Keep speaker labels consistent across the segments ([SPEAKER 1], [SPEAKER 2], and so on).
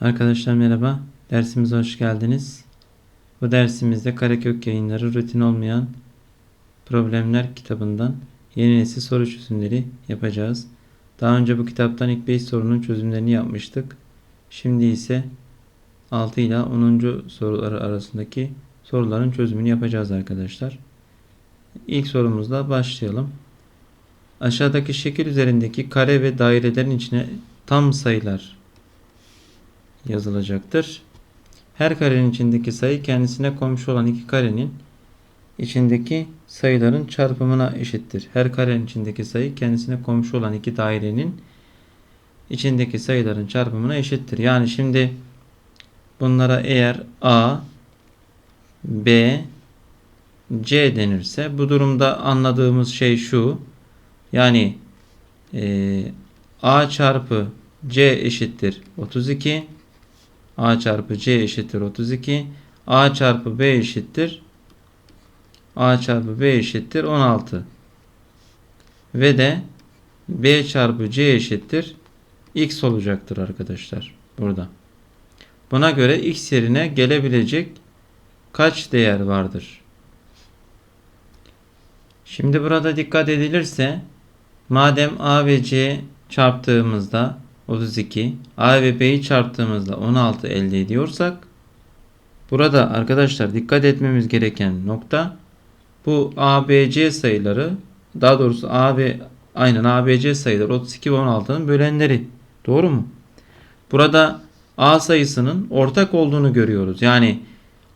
[SPEAKER 1] Arkadaşlar merhaba. Dersimize hoş geldiniz. Bu dersimizde Karakök yayınları rutin olmayan problemler kitabından yeni nesil soru çözümleri yapacağız. Daha önce bu kitaptan ilk 5 sorunun çözümlerini yapmıştık. Şimdi ise 6 ile 10. soruları arasındaki soruların çözümünü yapacağız arkadaşlar. İlk sorumuzla başlayalım. Aşağıdaki şekil üzerindeki kare ve dairelerin içine tam sayılar yazılacaktır. Her karenin içindeki sayı kendisine komşu olan iki karenin içindeki sayıların çarpımına eşittir. Her karenin içindeki sayı kendisine komşu olan iki dairenin içindeki sayıların çarpımına eşittir. Yani şimdi bunlara eğer A, B, C denirse bu durumda anladığımız şey şu. Yani e, A çarpı C eşittir 32. A çarpı C eşittir 32. A çarpı B eşittir A çarpı B eşittir 16. Ve de B çarpı C eşittir X olacaktır arkadaşlar. Burada. Buna göre X yerine gelebilecek kaç değer vardır? Şimdi burada dikkat edilirse madem A ve C çarptığımızda 32, A ve B'yi çarptığımızda 16 elde ediyorsak burada arkadaşlar dikkat etmemiz gereken nokta bu A, B, C sayıları daha doğrusu A ve aynen A, B, C sayıları 32 ve 16'nın bölenleri. Doğru mu? Burada A sayısının ortak olduğunu görüyoruz. Yani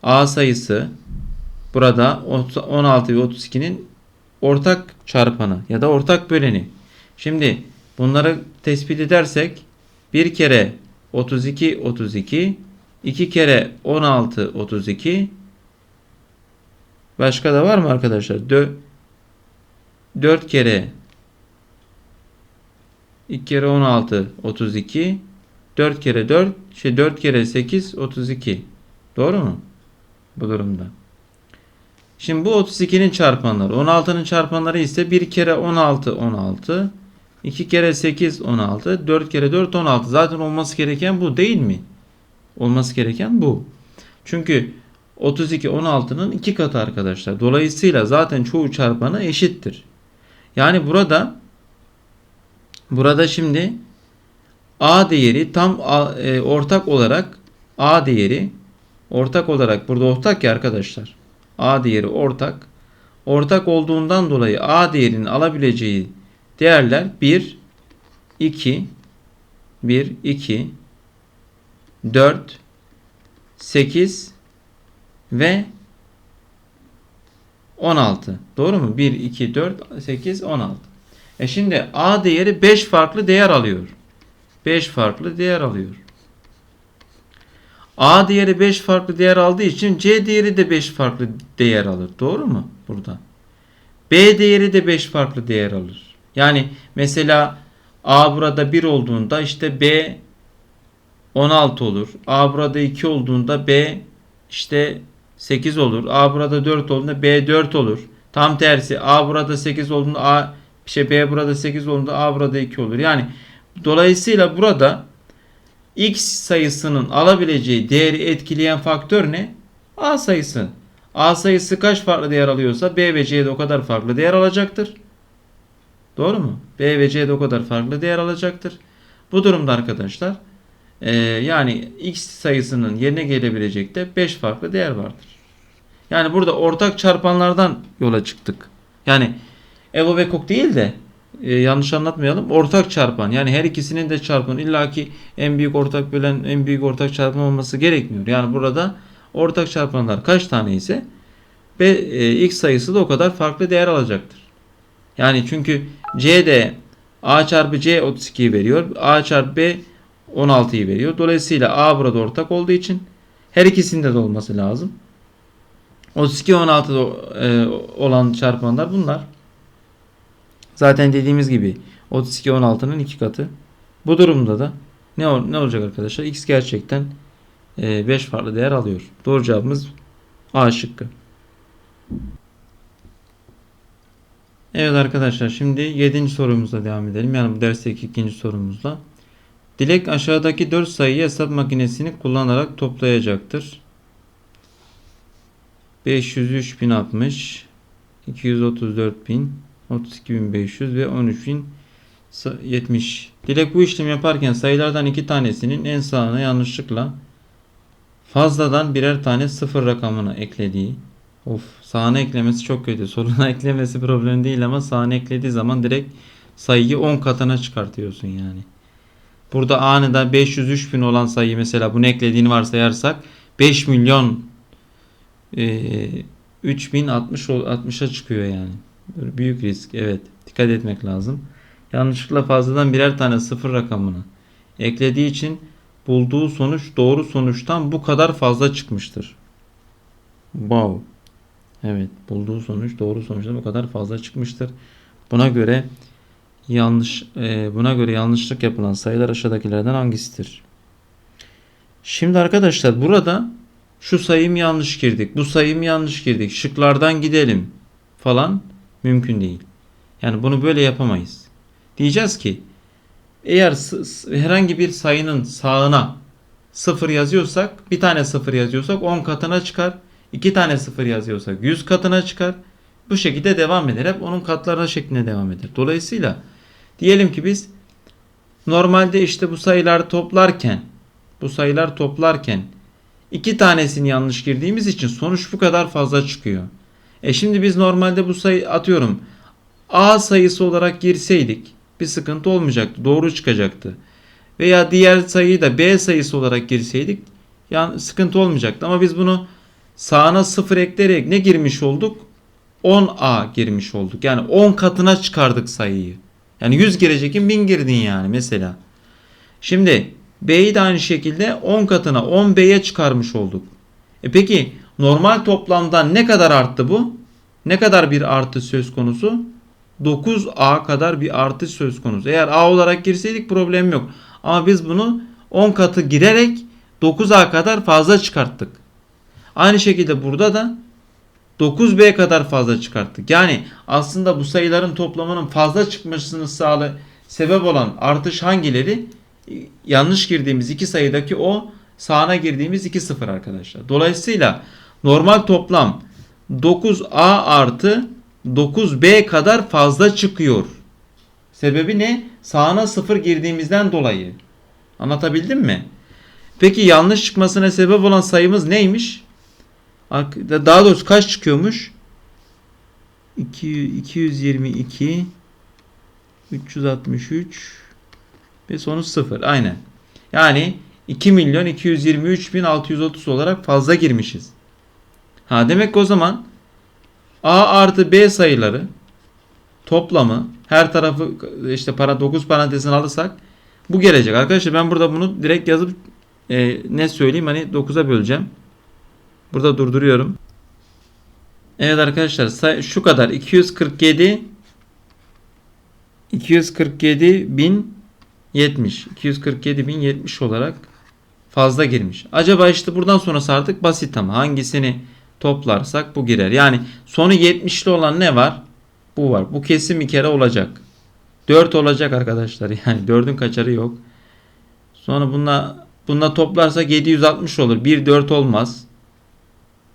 [SPEAKER 1] A sayısı burada 16 ve 32'nin ortak çarpanı ya da ortak böleni. Şimdi bunları tespit edersek bir kere 32 32 iki kere 16 32 başka da var mı arkadaşlar? Dö 4 kere 2 kere 16 32 4 kere 4 şey 4 kere 8 32 doğru mu? Bu durumda. Şimdi bu 32'nin çarpanları 16'nın çarpanları ise 1 kere 16 16 2 kere 8 16 4 kere 4 16 zaten olması gereken bu değil mi? Olması gereken bu. Çünkü 32 16'nın 2 katı arkadaşlar. Dolayısıyla zaten çoğu çarpanı eşittir. Yani burada burada şimdi A değeri tam e, ortak olarak A değeri ortak olarak burada ortak ya arkadaşlar. A değeri ortak. Ortak olduğundan dolayı A değerinin alabileceği değerler 1, 2, 1, 2, 4, 8 ve 16. Doğru mu? 1, 2, 4, 8, 16. E şimdi A değeri 5 farklı değer alıyor. 5 farklı değer alıyor. A değeri 5 farklı değer aldığı için C değeri de 5 farklı değer alır. Doğru mu? Burada. B değeri de 5 farklı değer alır. Yani mesela A burada 1 olduğunda işte B 16 olur. A burada 2 olduğunda B işte 8 olur. A burada 4 olduğunda B 4 olur. Tam tersi A burada 8 olduğunda A işte B burada 8 olduğunda A burada 2 olur. Yani dolayısıyla burada X sayısının alabileceği değeri etkileyen faktör ne? A sayısı. A sayısı kaç farklı değer alıyorsa B ve C de o kadar farklı değer alacaktır. Doğru mu? B ve C de o kadar farklı değer alacaktır. Bu durumda arkadaşlar e, yani X sayısının yerine gelebilecek de 5 farklı değer vardır. Yani burada ortak çarpanlardan yola çıktık. Yani Evo ve Kok değil de e, yanlış anlatmayalım. Ortak çarpan yani her ikisinin de çarpanı illaki en büyük ortak bölen en büyük ortak çarpan olması gerekmiyor. Yani burada ortak çarpanlar kaç tane ise ve e, x sayısı da o kadar farklı değer alacaktır. Yani çünkü c de a çarpı c 32'yi veriyor. a çarpı b 16'yı veriyor. Dolayısıyla a burada ortak olduğu için her ikisinde de olması lazım. 32 16 e, olan çarpanlar bunlar. Zaten dediğimiz gibi 32 16'nın iki katı. Bu durumda da ne, ne olacak arkadaşlar? X gerçekten 5 e, farklı değer alıyor. Doğru cevabımız A şıkkı. Evet arkadaşlar şimdi 7. sorumuzla devam edelim. Yani bu dersteki ikinci sorumuzla. Dilek aşağıdaki 4 sayıyı hesap makinesini kullanarak toplayacaktır. 503.060 234.000 32.500 ve 13.070 Dilek bu işlemi yaparken sayılardan iki tanesinin en sağına yanlışlıkla fazladan birer tane sıfır rakamını eklediği Of sağına eklemesi çok kötü. Soluna eklemesi problem değil ama sağına eklediği zaman direkt sayıyı 10 katına çıkartıyorsun yani. Burada anında 503 bin olan sayı mesela bunu eklediğini varsayarsak 5 milyon e, 3060 ol- 60'a çıkıyor yani. Büyük risk evet dikkat etmek lazım. Yanlışlıkla fazladan birer tane sıfır rakamını eklediği için bulduğu sonuç doğru sonuçtan bu kadar fazla çıkmıştır. Wow. Evet, bulduğu sonuç doğru sonuçtan bu kadar fazla çıkmıştır. Buna göre yanlış e, buna göre yanlışlık yapılan sayılar aşağıdakilerden hangisidir? Şimdi arkadaşlar burada şu sayım yanlış girdik, bu sayım yanlış girdik. Şıklardan gidelim falan mümkün değil. Yani bunu böyle yapamayız. Diyeceğiz ki eğer herhangi bir sayının sağına 0 yazıyorsak, bir tane 0 yazıyorsak 10 katına çıkar. 2 tane 0 yazıyorsak 100 katına çıkar. Bu şekilde devam eder. Hep onun katlarına şeklinde devam eder. Dolayısıyla diyelim ki biz normalde işte bu sayıları toplarken bu sayılar toplarken iki tanesini yanlış girdiğimiz için sonuç bu kadar fazla çıkıyor. E şimdi biz normalde bu sayı atıyorum A sayısı olarak girseydik bir sıkıntı olmayacaktı. Doğru çıkacaktı. Veya diğer sayıyı da B sayısı olarak girseydik yani sıkıntı olmayacaktı. Ama biz bunu sağına 0 ekleyerek ne girmiş olduk? 10A girmiş olduk. Yani 10 katına çıkardık sayıyı. Yani 100 girecekken 1000 girdin yani mesela. Şimdi B'yi de aynı şekilde 10 katına 10B'ye çıkarmış olduk. E peki normal toplamdan ne kadar arttı bu? Ne kadar bir artı söz konusu? 9A kadar bir artış söz konusu. Eğer A olarak girseydik problem yok. Ama biz bunu 10 katı girerek 9A kadar fazla çıkarttık. Aynı şekilde burada da 9B kadar fazla çıkarttık. Yani aslında bu sayıların toplamının fazla çıkmasını sağlı sebep olan artış hangileri? Yanlış girdiğimiz iki sayıdaki o sağına girdiğimiz iki sıfır arkadaşlar. Dolayısıyla normal toplam 9A artı 9B kadar fazla çıkıyor. Sebebi ne? Sağına 0 girdiğimizden dolayı. Anlatabildim mi? Peki yanlış çıkmasına sebep olan sayımız neymiş? Daha doğrusu kaç çıkıyormuş? 2, 222 363 ve sonu 0. Aynen. Yani 2 milyon 223 bin 630 olarak fazla girmişiz. Ha demek ki o zaman A artı B sayıları toplamı her tarafı işte para 9 parantezine alırsak bu gelecek. Arkadaşlar ben burada bunu direkt yazıp e, ne söyleyeyim hani 9'a böleceğim. Burada durduruyorum. Evet arkadaşlar şu kadar 247 247 bin 70 247 bin 70 olarak fazla girmiş. Acaba işte buradan sonrası artık basit ama hangisini toplarsak bu girer. Yani sonu 70'li olan ne var? Bu var. Bu kesin bir kere olacak. 4 olacak arkadaşlar. Yani 4'ün kaçarı yok. Sonra bununla bununla toplarsak 760 olur. 1 4 olmaz.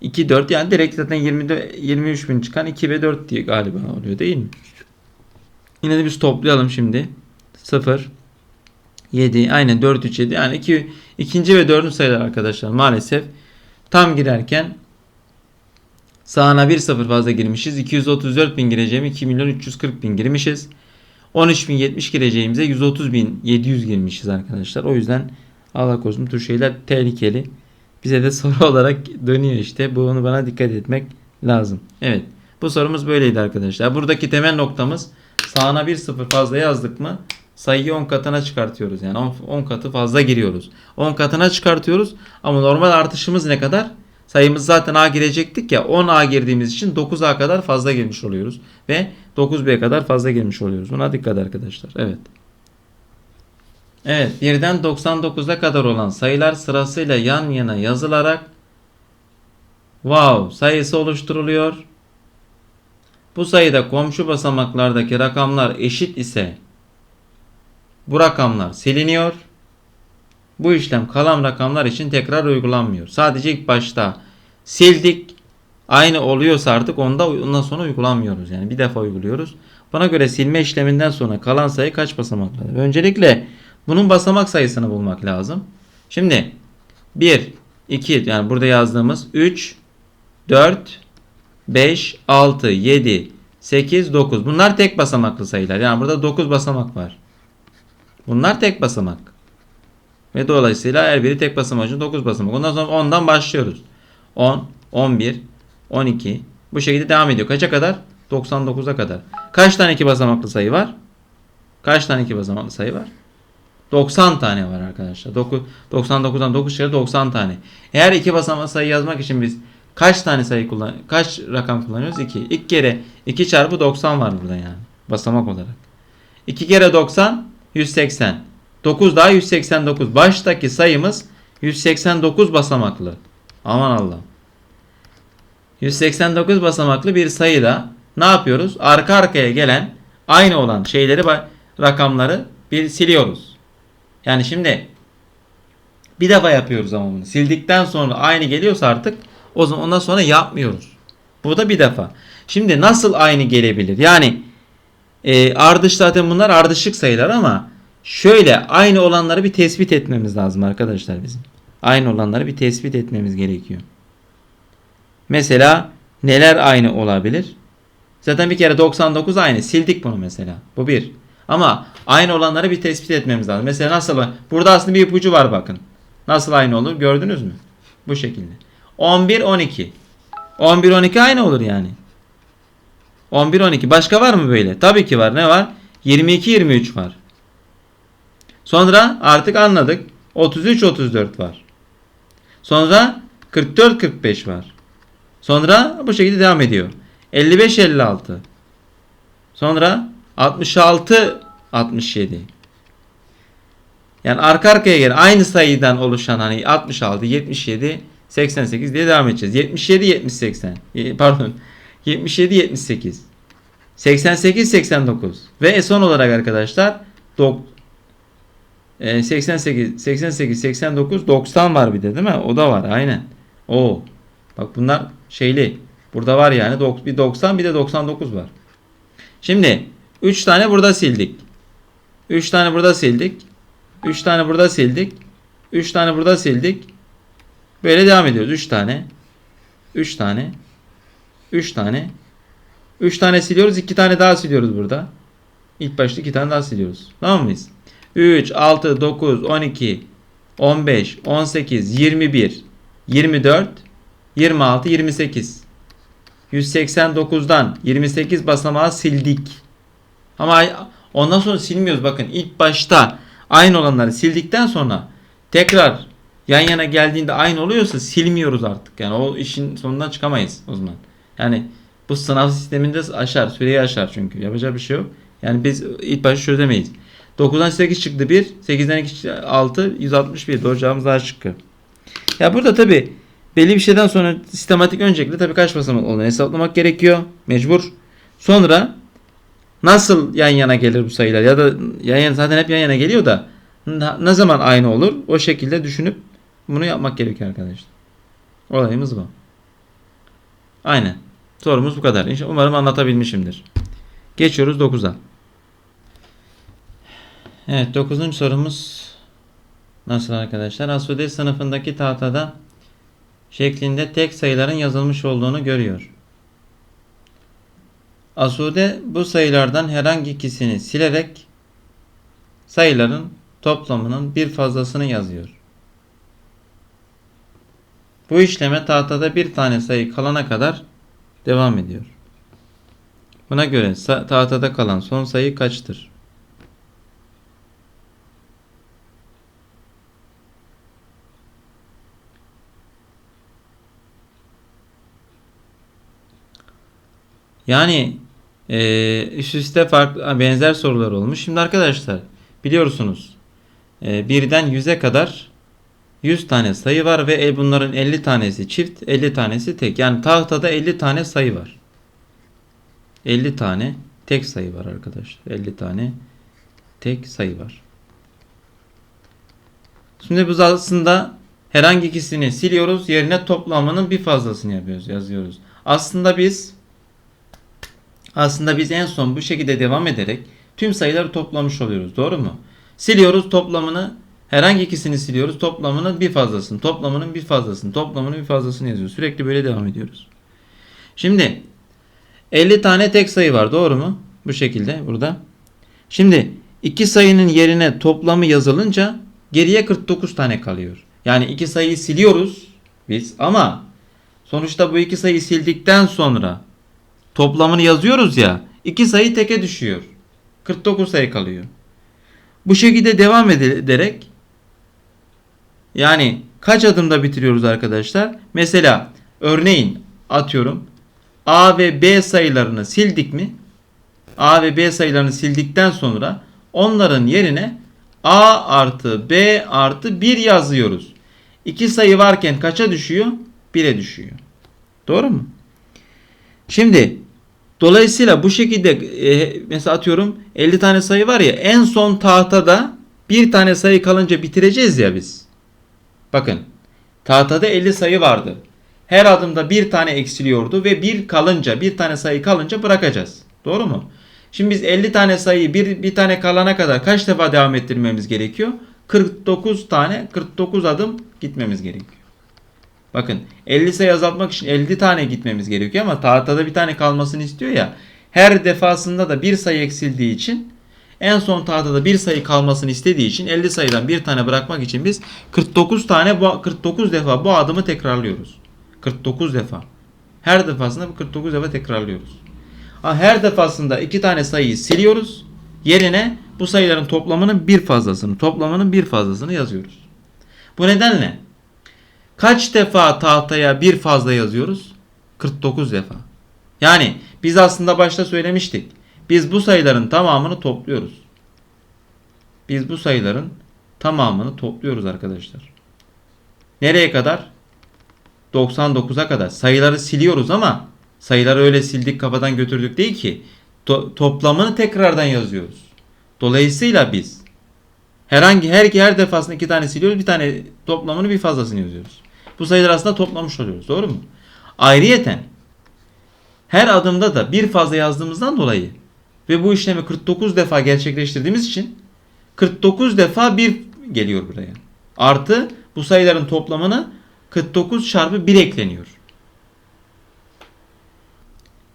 [SPEAKER 1] 2 4 yani direkt zaten 20 23 bin çıkan 2 ve 4 diye galiba oluyor değil mi? Yine de biz toplayalım şimdi. 0 7 aynen 4 3 7 yani 2 ikinci ve dördüncü sayılar arkadaşlar maalesef tam girerken sağına 1 0 fazla girmişiz. 234 bin gireceğim 2 milyon 340 bin girmişiz. 13 bin 70 gireceğimize 130 bin 700 girmişiz arkadaşlar. O yüzden Allah korusun bu tür şeyler tehlikeli. Bize de soru olarak dönüyor işte. Bunu bana dikkat etmek lazım. Evet. Bu sorumuz böyleydi arkadaşlar. Buradaki temel noktamız sağına 1 0 fazla yazdık mı sayıyı 10 katına çıkartıyoruz. Yani 10, 10 katı fazla giriyoruz. 10 katına çıkartıyoruz ama normal artışımız ne kadar? Sayımız zaten A girecektik ya 10A girdiğimiz için 9A kadar fazla girmiş oluyoruz. Ve 9B kadar fazla girmiş oluyoruz. Buna dikkat arkadaşlar. Evet. Evet 1'den 99'a kadar olan sayılar sırasıyla yan yana yazılarak wow sayısı oluşturuluyor. Bu sayıda komşu basamaklardaki rakamlar eşit ise bu rakamlar siliniyor. bu işlem kalan rakamlar için tekrar uygulanmıyor. Sadece ilk başta sildik. Aynı oluyorsa artık onda ondan sonra uygulamıyoruz. Yani bir defa uyguluyoruz. Buna göre silme işleminden sonra kalan sayı kaç basamaklıdır? Öncelikle bunun basamak sayısını bulmak lazım. Şimdi 1, 2 yani burada yazdığımız 3, 4, 5, 6, 7, 8, 9. Bunlar tek basamaklı sayılar. Yani burada 9 basamak var. Bunlar tek basamak. Ve dolayısıyla her biri tek basamak için 9 basamak. Ondan sonra 10'dan başlıyoruz. 10, 11, 12. Bu şekilde devam ediyor. Kaça kadar? 99'a kadar. Kaç tane iki basamaklı sayı var? Kaç tane iki basamaklı sayı var? 90 tane var arkadaşlar. 9, 99'dan 9 çıkarı 90 tane. Eğer iki basamaklı sayı yazmak için biz kaç tane sayı kullan kaç rakam kullanıyoruz? 2. İlk kere 2 çarpı 90 var burada yani. Basamak olarak. 2 kere 90 180. 9 daha 189. Baştaki sayımız 189 basamaklı. Aman Allah'ım. 189 basamaklı bir sayıda ne yapıyoruz? Arka arkaya gelen aynı olan şeyleri rakamları bir siliyoruz. Yani şimdi bir defa yapıyoruz ama bunu. Sildikten sonra aynı geliyorsa artık o zaman ondan sonra yapmıyoruz. Bu da bir defa. Şimdi nasıl aynı gelebilir? Yani e, ardış zaten bunlar ardışık sayılar ama şöyle aynı olanları bir tespit etmemiz lazım arkadaşlar bizim. Aynı olanları bir tespit etmemiz gerekiyor. Mesela neler aynı olabilir? Zaten bir kere 99 aynı. Sildik bunu mesela. Bu bir. Ama aynı olanları bir tespit etmemiz lazım. Mesela nasıl? Burada aslında bir ipucu var bakın. Nasıl aynı olur? Gördünüz mü? Bu şekilde. 11 12. 11 12 aynı olur yani. 11 12. Başka var mı böyle? Tabii ki var. Ne var? 22 23 var. Sonra artık anladık. 33 34 var. Sonra 44 45 var. Sonra bu şekilde devam ediyor. 55 56. Sonra 66 67. Yani arka arkaya gelen aynı sayıdan oluşan hani 66 77 88 diye devam edeceğiz. 77 70 80. Pardon. 77 78. 88 89 ve son olarak arkadaşlar 88 88 89 90 var bir de değil mi? O da var aynen. O. Bak bunlar şeyli. Burada var yani bir 90 bir de 99 var. Şimdi 3 tane burada sildik. 3 tane burada sildik. 3 tane burada sildik. 3 tane burada sildik. Böyle devam ediyoruz. 3 tane. 3 tane. 3 tane. 3 tane siliyoruz. 2 tane daha siliyoruz burada. İlk başta 2 tane daha siliyoruz. Tamam mıyız? 3, 6, 9, 12, 15, 18, 21, 24, 26, 28. 189'dan 28 basamağı sildik. Ama ondan sonra silmiyoruz. Bakın ilk başta aynı olanları sildikten sonra tekrar yan yana geldiğinde aynı oluyorsa silmiyoruz artık. Yani o işin sonundan çıkamayız o zaman. Yani bu sınav sisteminde aşar. Süreyi aşar çünkü. Yapacak bir şey yok. Yani biz ilk başta çözemeyiz. 9'dan 8 çıktı 1. 8'den 2 6. 161. Doğru cevabımız daha çıktı. Ya burada tabi belli bir şeyden sonra sistematik öncelikle tabi kaç basamak olduğunu hesaplamak gerekiyor. Mecbur. Sonra nasıl yan yana gelir bu sayılar ya da yan yana zaten hep yan yana geliyor da ne zaman aynı olur o şekilde düşünüp bunu yapmak gerekiyor arkadaşlar. Olayımız bu. Aynen. Sorumuz bu kadar. Umarım anlatabilmişimdir. Geçiyoruz 9'a. Evet 9. sorumuz nasıl arkadaşlar? Asude sınıfındaki tahtada şeklinde tek sayıların yazılmış olduğunu görüyor. Asude bu sayılardan herhangi ikisini silerek sayıların toplamının bir fazlasını yazıyor. Bu işleme tahtada bir tane sayı kalana kadar devam ediyor. Buna göre tahtada kalan son sayı kaçtır? Yani e, üst üste farklı benzer sorular olmuş. Şimdi arkadaşlar biliyorsunuz e, birden 100'e kadar 100 tane sayı var ve bunların 50 tanesi çift 50 tanesi tek. Yani tahtada 50 tane sayı var. 50 tane tek sayı var arkadaşlar. 50 tane tek sayı var. Şimdi biz aslında herhangi ikisini siliyoruz. Yerine toplamının bir fazlasını yapıyoruz, yazıyoruz. Aslında biz aslında biz en son bu şekilde devam ederek tüm sayıları toplamış oluyoruz. Doğru mu? Siliyoruz toplamını herhangi ikisini siliyoruz. Toplamının bir fazlasını, toplamının bir fazlasını, toplamının bir fazlasını yazıyoruz. Sürekli böyle devam ediyoruz. Şimdi 50 tane tek sayı var. Doğru mu? Bu şekilde burada. Şimdi iki sayının yerine toplamı yazılınca geriye 49 tane kalıyor. Yani iki sayıyı siliyoruz biz ama sonuçta bu iki sayıyı sildikten sonra toplamını yazıyoruz ya iki sayı teke düşüyor. 49 sayı kalıyor. Bu şekilde devam ederek yani kaç adımda bitiriyoruz arkadaşlar? Mesela örneğin atıyorum A ve B sayılarını sildik mi? A ve B sayılarını sildikten sonra onların yerine A artı B artı 1 yazıyoruz. İki sayı varken kaça düşüyor? 1'e düşüyor. Doğru mu? Şimdi dolayısıyla bu şekilde e, mesela atıyorum 50 tane sayı var ya en son tahtada bir tane sayı kalınca bitireceğiz ya biz. Bakın tahtada 50 sayı vardı. Her adımda bir tane eksiliyordu ve bir kalınca bir tane sayı kalınca bırakacağız. Doğru mu? Şimdi biz 50 tane sayıyı bir, bir tane kalana kadar kaç defa devam ettirmemiz gerekiyor? 49 tane 49 adım gitmemiz gerekiyor. Bakın 50 sayı azaltmak için 50 tane gitmemiz gerekiyor ama tahtada bir tane kalmasını istiyor ya. Her defasında da bir sayı eksildiği için en son tahtada bir sayı kalmasını istediği için 50 sayıdan bir tane bırakmak için biz 49 tane bu 49 defa bu adımı tekrarlıyoruz. 49 defa. Her defasında bu 49 defa tekrarlıyoruz. Her defasında iki tane sayıyı siliyoruz. Yerine bu sayıların toplamının bir fazlasını, toplamının bir fazlasını yazıyoruz. Bu nedenle kaç defa tahtaya bir fazla yazıyoruz? 49 defa. Yani biz aslında başta söylemiştik. Biz bu sayıların tamamını topluyoruz. Biz bu sayıların tamamını topluyoruz arkadaşlar. Nereye kadar? 99'a kadar. Sayıları siliyoruz ama sayıları öyle sildik kafadan götürdük değil ki. To- toplamını tekrardan yazıyoruz. Dolayısıyla biz herhangi her her defasında iki tane siliyoruz. Bir tane toplamını bir fazlasını yazıyoruz. Bu sayıları aslında toplamış oluyoruz. Doğru mu? Ayrıyeten her adımda da bir fazla yazdığımızdan dolayı ve bu işlemi 49 defa gerçekleştirdiğimiz için 49 defa bir geliyor buraya. Artı bu sayıların toplamını 49 çarpı 1 ekleniyor.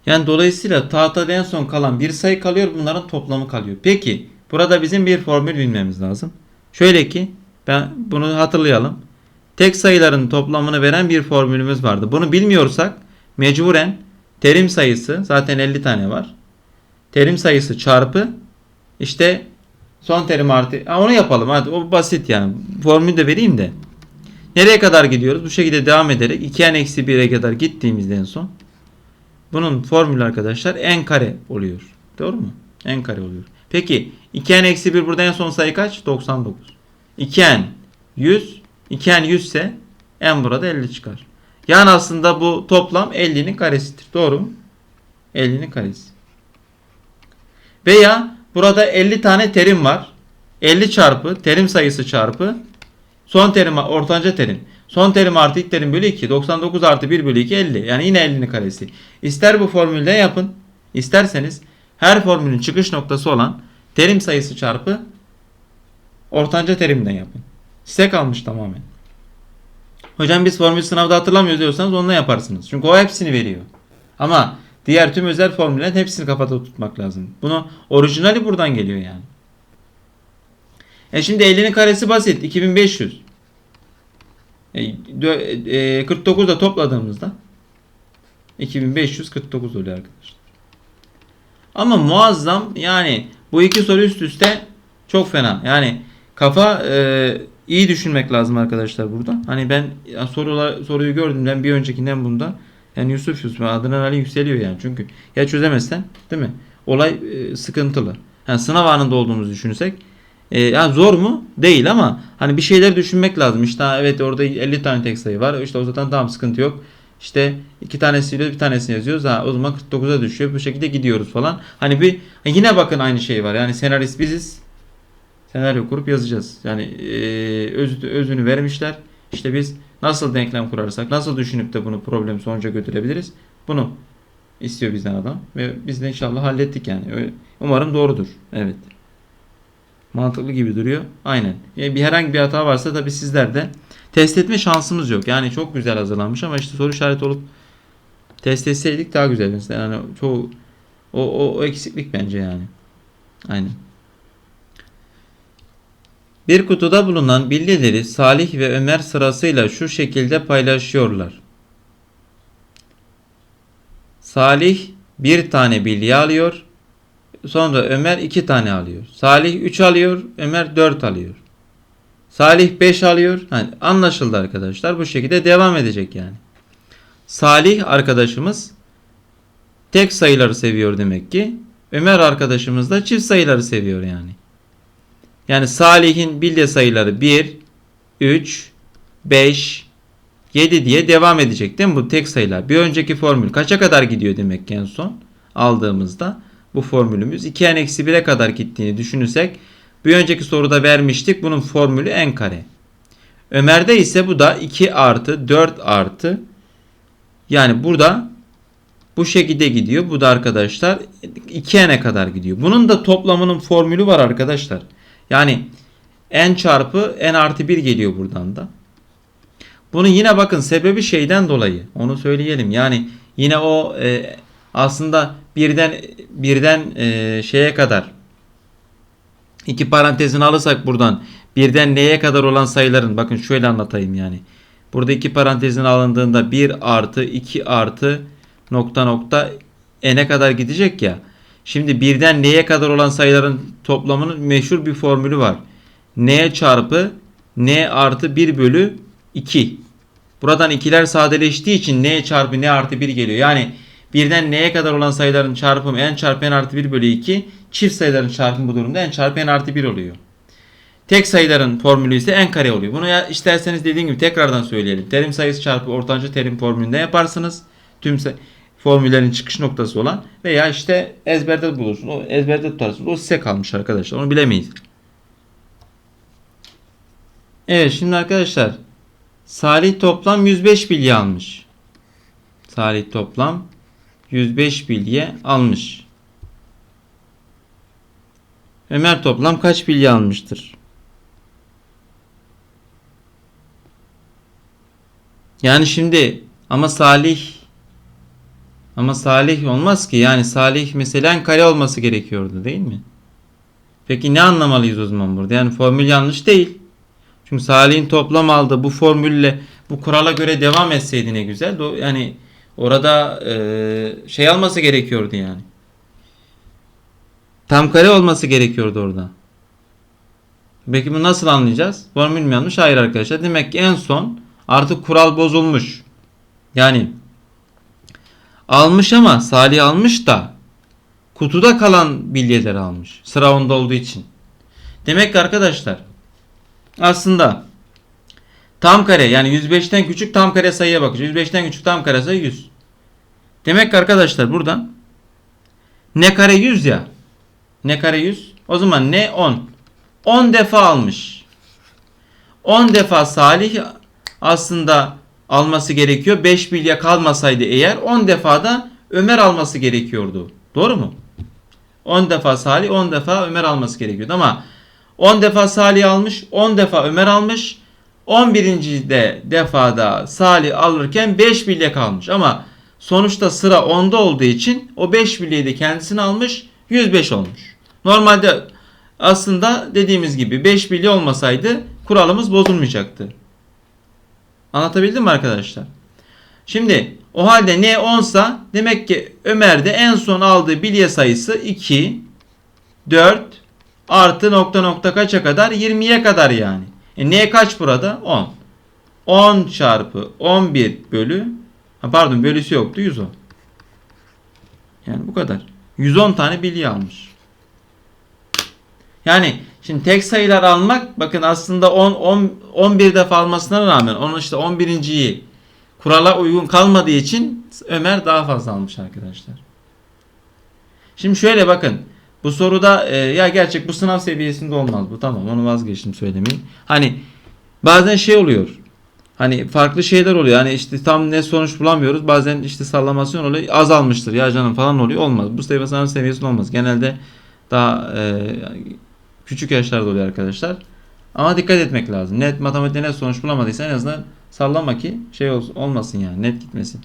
[SPEAKER 1] Yani dolayısıyla tahtada en son kalan bir sayı kalıyor. Bunların toplamı kalıyor. Peki burada bizim bir formül bilmemiz lazım. Şöyle ki ben bunu hatırlayalım. Tek sayıların toplamını veren bir formülümüz vardı. Bunu bilmiyorsak mecburen terim sayısı zaten 50 tane var. Terim sayısı çarpı işte son terim artı. Ha, onu yapalım hadi o basit yani. Formülü de vereyim de. Nereye kadar gidiyoruz? Bu şekilde devam ederek 2n eksi 1'e kadar gittiğimizde en son bunun formülü arkadaşlar n kare oluyor. Doğru mu? n kare oluyor. Peki 2n eksi 1 burada en son sayı kaç? 99. 2n 100 2n 100 ise n burada 50 çıkar. Yani aslında bu toplam 50'nin karesidir. Doğru mu? 50'nin karesi. Veya burada 50 tane terim var. 50 çarpı terim sayısı çarpı son terim ortanca terim. Son terim artı ilk terim bölü 2. 99 artı 1 bölü 2 50. Yani yine 50'nin karesi. İster bu formülde yapın. isterseniz her formülün çıkış noktası olan terim sayısı çarpı ortanca terimden yapın. Size kalmış tamamen. Hocam biz formül sınavda hatırlamıyoruz diyorsanız onunla yaparsınız. Çünkü o hepsini veriyor. Ama diğer tüm özel formüllerin hepsini kafada tutmak lazım. Bunu orijinali buradan geliyor yani. E şimdi 50'nin karesi basit. 2500. E, dö- e, 49 da topladığımızda 2549 oluyor arkadaşlar. Ama muazzam yani bu iki soru üst üste çok fena. Yani kafa e, iyi düşünmek lazım arkadaşlar burada. Hani ben sorular soruyu gördüğümden bir öncekinden bunda yani Yusuf Yusuf adrenalin yükseliyor yani. Çünkü ya çözemezsen değil mi? Olay e, sıkıntılı. Yani sınav anında olduğumuzu düşünürsek e, yani zor mu? Değil ama hani bir şeyler düşünmek lazım. İşte evet orada 50 tane tek sayı var. İşte o zaten tamam sıkıntı yok. İşte iki tanesi yazıyoruz bir tanesini yazıyoruz. Ha, o zaman 49'a düşüyor. Bu şekilde gidiyoruz falan. Hani bir yine bakın aynı şey var. Yani senarist biziz. Senaryo kurup yazacağız. Yani e, öz, özünü vermişler. İşte biz nasıl denklem kurarsak, nasıl düşünüp de bunu problem sonuca götürebiliriz. Bunu istiyor bizden adam ve biz de inşallah hallettik yani. Umarım doğrudur. Evet. Mantıklı gibi duruyor. Aynen. Yani bir herhangi bir hata varsa tabii sizlerden test etme şansımız yok. Yani çok güzel hazırlanmış ama işte soru işareti olup test etseydik daha güzel. Mesela yani çoğu o, o, o eksiklik bence yani. Aynen. Bir kutuda bulunan bilyeleri Salih ve Ömer sırasıyla şu şekilde paylaşıyorlar. Salih bir tane bilye alıyor. Sonra Ömer iki tane alıyor. Salih 3 alıyor. Ömer 4 alıyor. Salih 5 alıyor. Hani anlaşıldı arkadaşlar. Bu şekilde devam edecek yani. Salih arkadaşımız tek sayıları seviyor demek ki. Ömer arkadaşımız da çift sayıları seviyor yani. Yani Salih'in bilye sayıları 1, 3, 5, 7 diye devam edecek değil mi bu tek sayılar? Bir önceki formül kaça kadar gidiyor demek ki en son aldığımızda bu formülümüz 2n-1'e kadar gittiğini düşünürsek bir önceki soruda vermiştik bunun formülü n kare. Ömer'de ise bu da 2 artı 4 artı yani burada bu şekilde gidiyor. Bu da arkadaşlar 2n'e kadar gidiyor. Bunun da toplamının formülü var arkadaşlar. Yani n çarpı n artı 1 geliyor buradan da. Bunu yine bakın sebebi şeyden dolayı. Onu söyleyelim. Yani yine o e, aslında birden birden e, şeye kadar iki parantezini alırsak buradan birden neye kadar olan sayıların bakın şöyle anlatayım yani. Burada iki parantezin alındığında 1 artı 2 artı nokta nokta n'e kadar gidecek ya. Şimdi birden neye kadar olan sayıların toplamının meşhur bir formülü var. n çarpı n artı 1 bölü 2. Buradan ikiler sadeleştiği için n çarpı n artı 1 geliyor. Yani birden n'ye kadar olan sayıların çarpımı n çarpı n artı 1 bölü 2. Çift sayıların çarpımı bu durumda n çarpı n artı 1 oluyor. Tek sayıların formülü ise n kare oluyor. Bunu ya isterseniz dediğim gibi tekrardan söyleyelim. Terim sayısı çarpı ortanca terim formülünde yaparsınız. Tüm say- formüllerin çıkış noktası olan veya işte ezberde bulursun. O ezberde tutarsınız. O size kalmış arkadaşlar. Onu bilemeyiz. Evet şimdi arkadaşlar Salih toplam 105 bilye almış. Salih toplam 105 bilye almış. Ömer toplam kaç bilye almıştır? Yani şimdi ama Salih ama Salih olmaz ki. Yani Salih mesela en kare olması gerekiyordu değil mi? Peki ne anlamalıyız o zaman burada? Yani formül yanlış değil. Çünkü Salih'in toplam aldığı bu formülle bu kurala göre devam etseydi ne güzel. Yani orada e, şey alması gerekiyordu yani. Tam kare olması gerekiyordu orada. Peki bunu nasıl anlayacağız? Formül mü yanlış? Hayır arkadaşlar. Demek ki en son artık kural bozulmuş. Yani almış ama Salih almış da kutuda kalan bilyeleri almış. Sıra onda olduğu için. Demek ki arkadaşlar aslında tam kare yani 105'ten küçük tam kare sayıya bakacağız. 105'ten küçük tam kare sayı 100. Demek ki arkadaşlar buradan ne kare 100 ya. Ne kare 100? O zaman ne 10. 10 defa almış. 10 defa Salih aslında alması gerekiyor. 5 bilye kalmasaydı eğer 10 defa da Ömer alması gerekiyordu. Doğru mu? 10 defa Salih 10 defa Ömer alması gerekiyordu ama 10 defa Salih almış 10 defa Ömer almış 11. de defada Salih alırken 5 bilye kalmış ama sonuçta sıra 10'da olduğu için o 5 bilyeyi de kendisine almış 105 olmuş. Normalde aslında dediğimiz gibi 5 bilye olmasaydı kuralımız bozulmayacaktı. Anlatabildim mi arkadaşlar? Şimdi o halde ne 10 sa demek ki Ömer'de en son aldığı bilye sayısı 2, 4 artı nokta nokta kaça kadar? 20'ye kadar yani. E ne kaç burada? 10. 10 çarpı 11 bölü ha pardon bölüsü yoktu 110. Yani bu kadar. 110 tane bilye almış. Yani şimdi tek sayılar almak bakın aslında 10, 10 11 defa almasına rağmen onun işte 11.yi kurala uygun kalmadığı için Ömer daha fazla almış arkadaşlar. Şimdi şöyle bakın. Bu soruda e, ya gerçek bu sınav seviyesinde olmaz bu. Tamam onu vazgeçtim söylemeyi. Hani bazen şey oluyor. Hani farklı şeyler oluyor. Hani işte tam ne sonuç bulamıyoruz. Bazen işte sallamasyon oluyor. Azalmıştır ya canım falan oluyor. Olmaz. Bu seviye sınav seviyesinde olmaz. Genelde daha e, küçük yaşlarda oluyor arkadaşlar. Ama dikkat etmek lazım. Net matematikte net sonuç bulamadıysa en azından sallama ki şey ol- olmasın yani net gitmesin.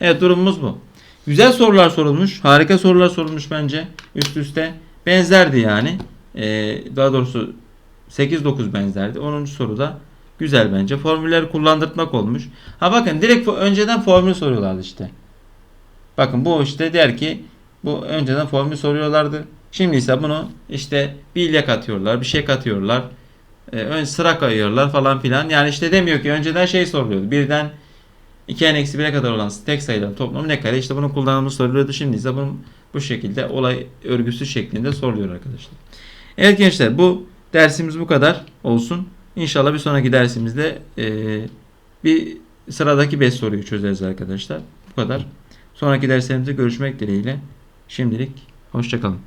[SPEAKER 1] Evet durumumuz bu. Güzel sorular sorulmuş. Harika sorular sorulmuş bence. Üst üste. Benzerdi yani. Ee, daha doğrusu 8-9 benzerdi. 10. soruda güzel bence. Formülleri kullandırtmak olmuş. Ha bakın direkt önceden formül soruyorlardı işte. Bakın bu işte der ki bu önceden formül soruyorlardı. Şimdi ise bunu işte bilye katıyorlar, bir şey katıyorlar. Ee, ön sıra kayıyorlar falan filan. Yani işte demiyor ki önceden şey soruluyordu. Birden 2n eksi 1'e kadar olan tek sayıların toplamı ne kare? İşte bunun kullanımı soruluyordu. Şimdi ise bunun bu şekilde olay örgüsü şeklinde soruluyor arkadaşlar. Evet gençler bu dersimiz bu kadar olsun. İnşallah bir sonraki dersimizde eee, bir sıradaki 5 soruyu çözeriz arkadaşlar. Bu kadar. Sonraki derslerimizde görüşmek dileğiyle. Şimdilik hoşçakalın.